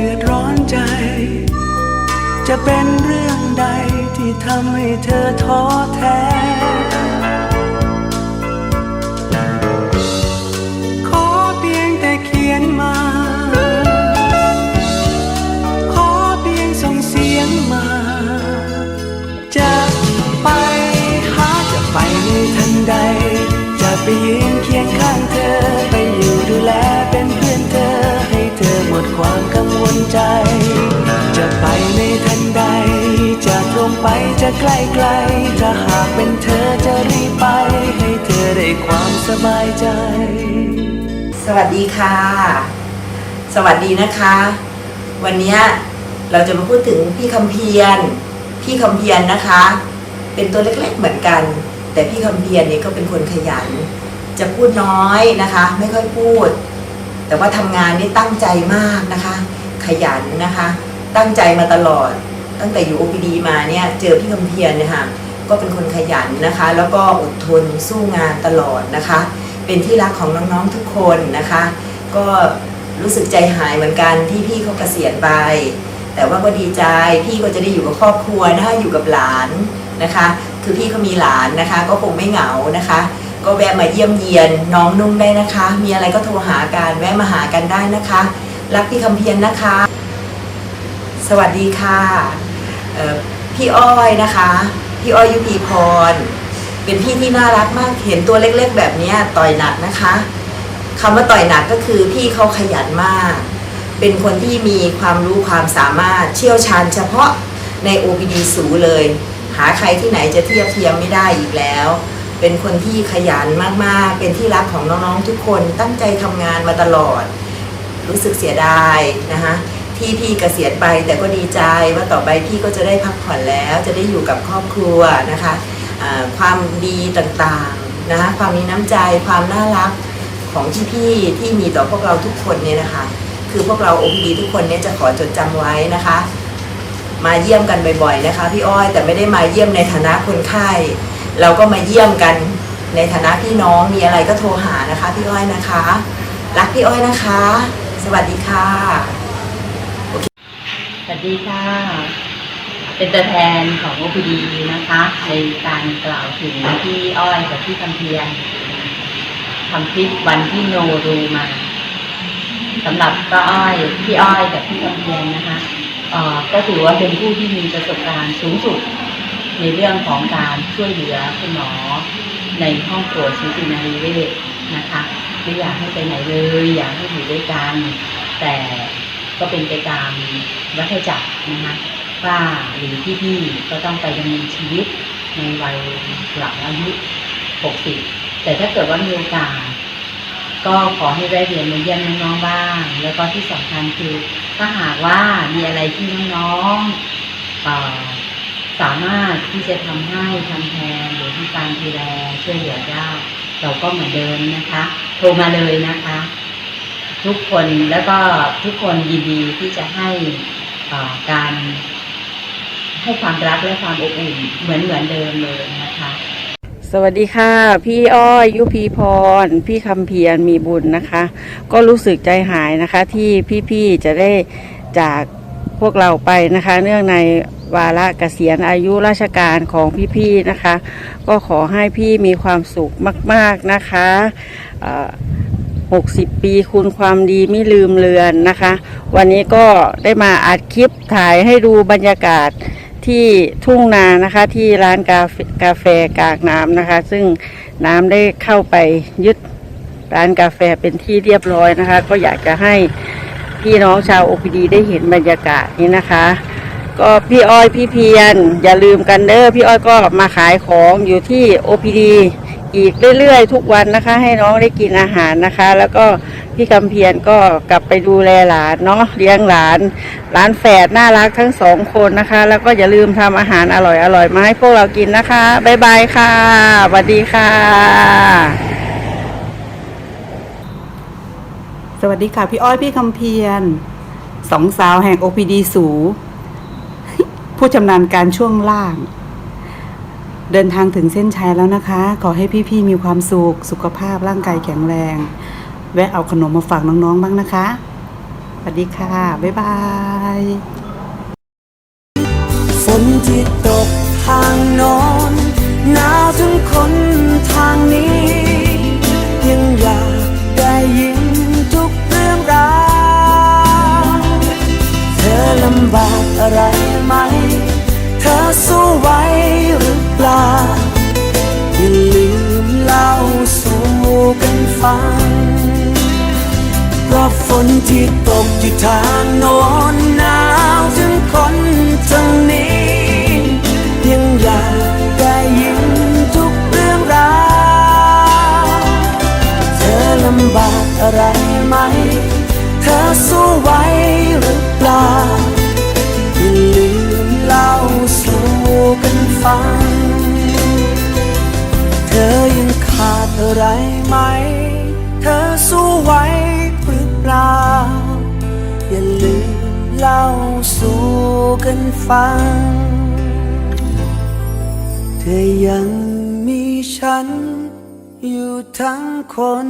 ดือดร้อนใจ จะเป็นเรื่องใดที่ทำให้เธอท้อแท้ ขอเพียงแต่เขียนมา ขอเพียงส่งเสียงมา จะไปหาจะไปในทันใด จะไปยืน ใกล้ไกลถ้าหากเป็นเธอจะรีบไป ให้เธอได้ความสบายใจ สวัสดีค่ะ สวัสดีนะคะ วันนี้เราจะมาพูดถึงพี่คำเพียร พี่คำเพียรนะคะ เป็นตัวเล็กๆเหมือนกัน แต่พี่คำเพียรนี่ก็เป็นคนขยัน จะพูดน้อยนะคะ ไม่ค่อยพูด แต่ว่าทำงานนี่ตั้งใจมากนะคะ ขยันนะคะ ตั้งใจมาตลอด ตั้งแต่อยู่ OPD มาเนี่ยเจอพี่คำเพียรเนี่ยค่ะก็เป็นคนขยันนะคะ แล้วก็อดทนสู้งานตลอดนะคะ เป็นที่รักของน้องๆทุกคนนะคะ ก็รู้สึกใจหายเหมือนกันที่พี่เขาเกษียณไป แต่ว่าก็ดีใจพี่ก็จะได้อยู่กับครอบครัวนะคะอยู่กับหลานนะคะ คือพี่เขามีหลานนะคะ ก็คงไม่เหงานะคะ ก็แวะมาเยี่ยมเยียนน้องนุ่งได้นะคะ มีอะไรก็โทรหากันแวะมาหากันได้นะคะ รักพี่คำเพียรนะคะ สวัสดีค่ะ พี่อ้อยนะคะ พี่อ้อยยุพีพร เป็นพี่ที่น่ารักมากเห็นตัวเล็กๆ แบบนี้ต่อยหนักนะคะคำว่าต่อยหนักก็คือพี่เขาขยันมาก เป็นคนที่มีความรู้ความสามารถเชี่ยวชาญเฉพาะใน OPD สูเลย หาใครที่ไหนจะเทียบเทียมไม่ได้อีกแล้ว เป็นคนที่ขยันมากๆ เป็นที่รักของน้องๆทุกคนตั้งใจทำงานมาตลอด รู้สึกเสียดายนะคะ ที่พี่เกษียณไปแต่ก็ดีใจว่าต่อไปพี่ก็จะได้พักผ่อนแล้ว จะได้อยู่กับครอบครัวนะคะความดีต่างๆนะคะความมีน้ำใจความน่ารักของที่พี่ที่มีต่อพวกเราทุกคนเนี่ยนะคะ คือพวกเราองค์ดีทุกคนเนี่ยจะขอจดจำไว้นะคะ มาเยี่ยมกันบ่อยๆนะคะ พี่อ้อยแต่ไม่ได้มาเยี่ยมในฐานะคนไข้เราก็มาเยี่ยมกันในฐานะพี่น้องมีอะไรก็โทรหานะคะ พี่อ้อยนะคะ รักพี่อ้อยนะคะ สวัสดีค่ะ วัสดีค่ะ เป็นตัวแทนของ OPD นะคะ ในการกล่าวถึงพี่อ้อยกับพี่คำเพียรทำคลิปวันที่โนรูมาสำหรับป้าอ้อยพี่อ้อยกับพี่คำเพียรนะคะก็ถือว่าเป็นผู้ที่มีประสบการณ์สูงสุด ในเรื่องของการช่วยเหลือคุณหมอในห้องตรวจสูตินารีเวชนะคะไม่อยากให้ไปไหนเลย อยากให้อยู่ด้วยกัน แต่ ก็เป็นไปตามวัฏจักรนะคะป้าหรือพี่ๆก็ต้องไปดำเนินชีวิตในวัยหลังอายุ 60 แต่ถ้าเกิดว่ามีโอกาสก็ขอให้แวะเวียนมาเยี่ยมน้องๆบ้าง แล้วก็ที่สำคัญคือถ้าหากว่ามีอะไรที่น้องๆสามารถที่จะทำให้ทำแทนหรือที่การดูแลช่วยเหลือได้เราก็เหมือนเดิมนะคะ โทรมาเลยนะคะ ทุกคนแล้วก็ทุกคนยินดีที่จะให้การให้ความรักและความอบอุ่นเหมือนเหมือนเดิมเลยนะคะ สวัสดีค่ะ พี่อ้อยยุพีพร พี่คำเพียรมีบุญนะคะ ก็รู้สึกใจหายนะคะ ที่พี่ๆจะได้จากพวกเราไปนะคะ เนื่องในวาระเกษียณอายุราชการของพี่ๆนะคะ ก็ขอให้พี่มีความสุขมาก ๆนะคะ 60 ปีคุณความดีไม่ลืมเลือนนะคะ วันนี้ก็ได้มาอัดคลิปถ่ายให้ดูบรรยากาศที่ทุ่งนานะคะที่ร้านกาแฟกาแฟกากน้ำนะคะ ซึ่งน้ำได้เข้าไปยึดร้านกาแฟเป็นที่เรียบร้อยนะคะ ก็อยากจะให้พี่น้องชาวโอพีดีได้เห็นบรรยากาศนี้นะคะ ก็พี่อ้อยพี่เพียรอย่าลืมกันเด้อพี่อ้อยก็มาขายของอยู่ที่ OPD อี อีกเรื่อยๆ ทุกวันนะคะ ให้น้องได้กินอาหารนะคะ แล้วก็พี่คำเพียรก็กลับไปดูแลหลานเนาะเลี้ยงหลาน หลานแฝดน่ารักทั้งสองคนนะคะ แล้วก็อย่าลืมทำอาหารอร่อยๆมาให้พวกเรากินนะคะบ๊ายบายค่ะสวัสดีค่ะ สวัสดีค่ะ พี่อ้อยพี่คำเพียรสองสาวแห่ง OPD สู ผู้ชำนาญการช่วงล่าง เดินทางถึงเส้นชัยแล้วนะคะ ขอให้พี่ๆมีความสุข สุขภาพร่างกายแข็งแรง แวะเอาขนมมาฝากน้องๆบ้างนะคะ สวัสดีค่ะ บ๊ายบายฝนที่ตกทางโนอนหนาวถึงคนทางนี้ ยังอยากได้ยินทุกเรื่องราวเธอลำบากอะไรไหม เธอสู้ไหวหรือ ฟังเพราะฝนที่ตกที่ทางโน้นหนาวถึงคนทางนี้ ยังอยากได้ยินทุกเรื่องราวเธอลำบากอะไรไหม เธอสู้ไหวหรือเปล่าอย่าลืมเล่าสู่กันฟัง ไรไหม เธอสู้ไหวหรือเปล่า อย่าลืมเล่าสู่กันฟัง เธอยังมีฉัน อยู่ทั้งคน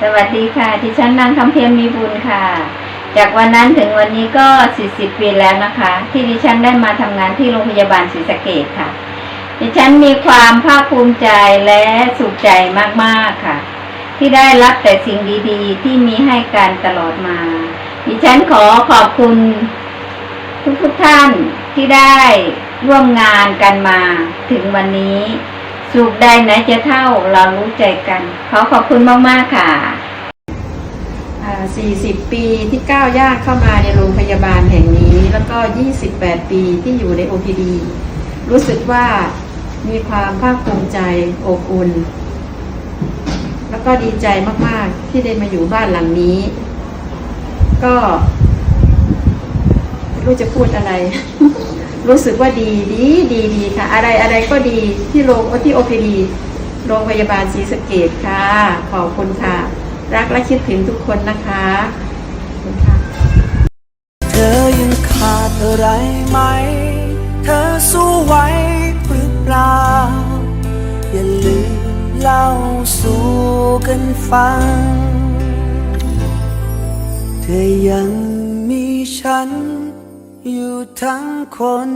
สวัสดีค่ะดิฉันนางคำเพียรมีบุญค่ะ จากวันนั้นถึงวันนี้ก็ 40 ปีแล้วนะคะ ที่ดิฉันได้มาทำงานที่โรงพยาบาลศรีสะเกดค่ะ ดิฉันมีความภาคภูมิใจและสุขใจมากๆค่ะ ที่ได้รับแต่สิ่งดีๆ ที่มีให้กันตลอดมา ดิฉันขอขอบคุณทุกๆท่านที่ได้ร่วมงานกันมาถึงวันนี้สุขใดไหนจะเท่าเรารู้ใจกัน ขอขอบคุณมาก ๆ ค่ะอ่า40 ปีที่ก้าวย่างเข้ามาในโรงพยาบาลแห่งนี้ แล้วก็ 28 ปีที่อยู่ใน OPD รู้สึกว่า มีความภาคภูมิใจอบอุ่น แล้วก็ดีใจมากๆที่ได้มาอยู่บ้านหลังนี้ ก็ไม่รู้จะพูดอะไร รู้สึกว่าดีดีดีดีค่ะ อะไรอะไรก็ดีที่โรงที่ OPD โรงพยาบาลศรีสะเกดค่ะ ขอบคุณค่ะ รักและคิดถึงทุกคนนะคะขอบคุณค่ะเธอยังขาดอะไรไหม เธอสู้ไหว ปล่า อย่าลืมเล่าสู่กันฟัง เธอยังมีฉันอยู่ทั้งคน